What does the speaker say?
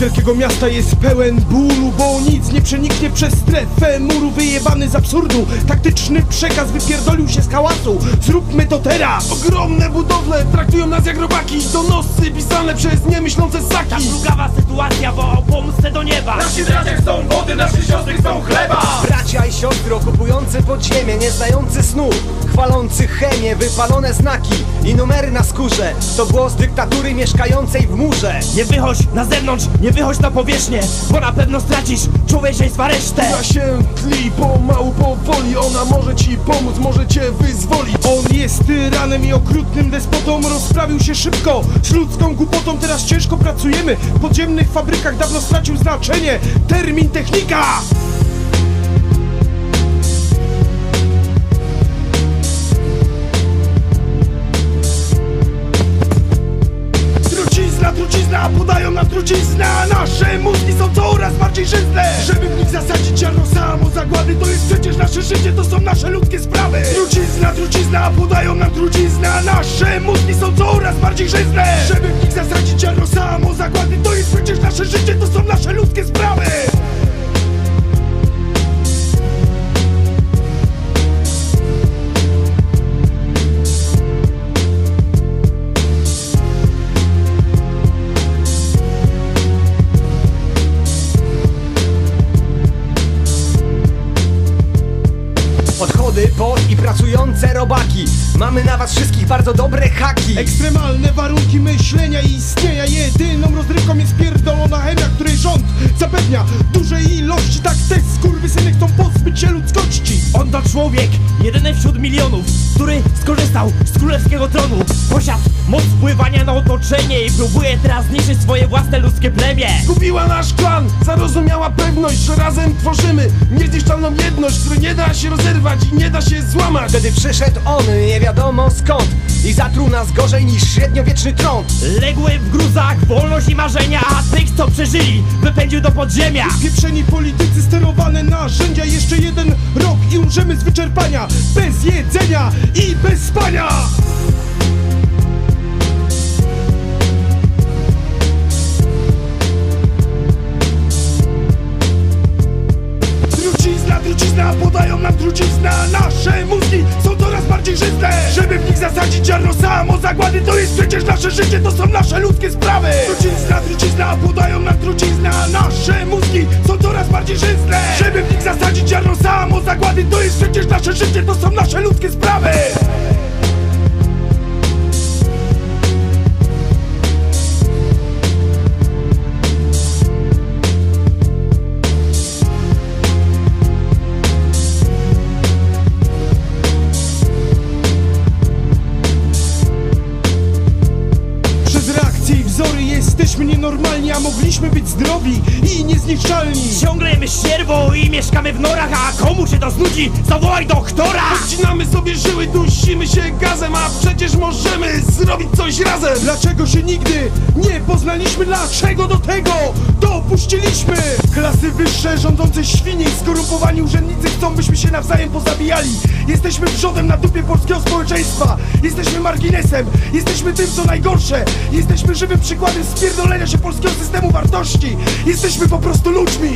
wielkiego miasta jest pełen bólu Bo nic nie przeniknie przez strefę muru Wyjebany z absurdu. Taktyczny przekaz wypierdolił się z hałasu. Zróbmy to teraz. Ogromne budowle traktują nas jak robaki. Donosy pisane przez niemyślące Ta ssaki plugawa sytuacja woła o pomstę do nieba. Nasi bracia chcą wody, nasze siostry chcą chleba. Bracia i siostry okupujący podziemie, nie znający snu. Chwalący chemię, wypalone znaki i numery na skórze. To głos dyktatury mieszkającej w murze. Nie wychodź na zewnątrz, nie wychodź na powierzchnię Bo na pewno stracisz człowieczeństwa resztę. Która się tli pomału, powoli Ona może ci pomóc, może cię wyzwolić On jest tyranem i okrutnym despotą Rozprawił się szybko z ludzką głupotą. Teraz ciężko pracujemy W podziemnych fabrykach dawno stracił znaczenie. Termin technika A nasze mózgi są coraz bardziej żyzne. Żeby w nich zasadzić ziarno samo zagłady To jest przecież nasze życie, to są nasze ludzkie sprawy. Trucizna, trucizna, podają nam truciznę A nasze mózgi są coraz bardziej żyzne. Żeby w nich zasadzić ziarno samo zagłady To jest przecież nasze życie, to są nasze ludzkie Pot i pracujące robaki. Mamy na was wszystkich bardzo dobre haki. Ekstremalne warunki myślenia i istnienia Jedyną rozrywką jest pierdolona chemia, której rząd zapewnia Duże ilości, tak to człowiek, jedyny wśród milionów Który skorzystał z królewskiego tronu. Posiadł moc wpływania na otoczenie I próbuje teraz zniszczyć swoje własne ludzkie plemię. Gubiła nasz klan, zarozumiała pewność, że razem tworzymy niezniszczalną jedność, której nie da się rozerwać i nie da się złamać. Wtedy przyszedł on, nie wiadomo skąd I zatruł nas gorzej niż średniowieczny trąd. Legły w gruzach wolność i marzenia A tych co przeżyli wypędził do podziemia. Pieprzeni politycy, sterowane narzędzia Jeszcze jeden rok umrzemy z wyczerpania. Bez jedzenia i bez spania. Trucizna, trucizna, podają nam trucizna. Nasze mózgi są bardziej Żeby w nich zasadzić ziarno samo zagłady To jest przecież nasze życie, to są nasze ludzkie sprawy. Trucizna, trucizna, podają nam trucizna Nasze mózgi są coraz bardziej żyzne Żeby w nich zasadzić ziarno samo zagłady To jest przecież nasze życie, to są nasze ludzkie sprawy nienormalni, a mogliśmy być zdrowi i niezniszczalni. Ciągle jemy ścierwo i mieszkamy w norach A komu się to znudzi, zawołaj doktora Odcinamy sobie żyły, dusimy się gazem, a przecież możemy zrobić coś razem. Dlaczego się nigdy nie poznaliśmy? Dlaczego do tego dopuściliśmy? Klasy wyższe, rządzące świnie i skorumpowani urzędnicy chcą, byśmy się nawzajem pozabijali. Jesteśmy wrzodem na dupie polskiego społeczeństwa. Jesteśmy marginesem. Jesteśmy tym, co najgorsze. Jesteśmy żywym przykładem spierdolenia się polskiego systemu wartości. Jesteśmy po prostu ludźmi.